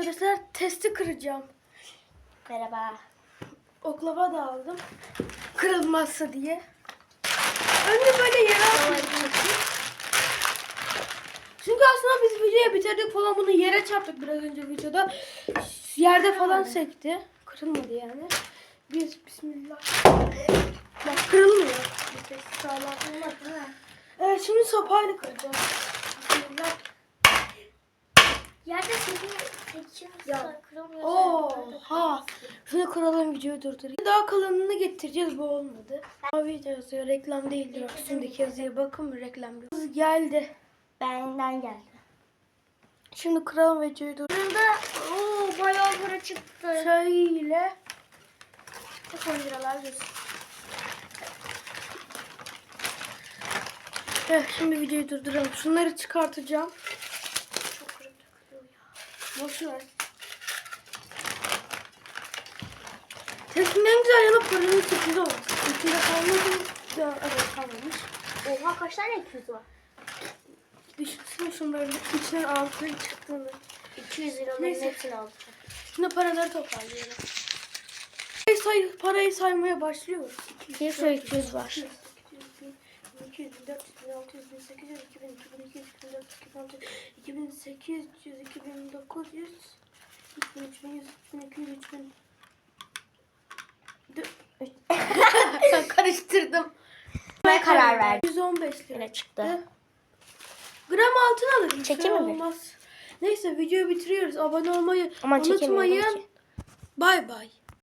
arkadaşlar testi kıracağım. Merhaba. Oklava da aldım. Kırılmazsa diye. Önce böyle yere atmıştım. Çünkü aslında biz videoyu bitirdik falan bunu yere çarptık biraz önce videoda. Yerde falan sekti. Kırılmadı yani. Biz bismillah. Bak kırılmıyor. Sağlam. Evet şimdi sopayla kıracağım. Bismillah. Yerde seçiyorsun. Ya. Oha. Şunu kıralım videoyu durdurayım. Daha kalınını getireceğiz bu olmadı. Mavi yazıyor reklam değildir. Bak üstündeki yazıya bakın bir reklam yok. Geldi. Benden geldi. Şimdi kıralım videoyu dur. Burada ooo bayağı para çıktı. Şöyle. Çok 10 liralar gözüküyor. Evet şimdi videoyu durduralım. Şunları çıkartacağım. Çok kırıp dökülüyor ya. Boş ver. Testin en güzel yanı paranın sürprizi olması. İçinde kalmadı. Ya, evet kalmamış. Oha kaç tane 200 var? Düşünsene şunların içinden altına çıktığını. 200 liranın Neyse. hepsini alacağım. Şimdi paraları toparlayalım. Parayı, say, parayı saymaya başlıyoruz. Bir sürü 200 var. 200, 200, 400, 1600, 1800, 2000, 2200, 2400, 2600, 2800, 2900, 3100, 3200, 3000. Dö- Karıştırdım. Ben karar verdim. 115 lira çıktı. Gram altın alırım. Çekeyim Şey mi olmaz. Neyse videoyu bitiriyoruz. Abone olmayı Ama çekemiyorum unutmayın. Bay bay.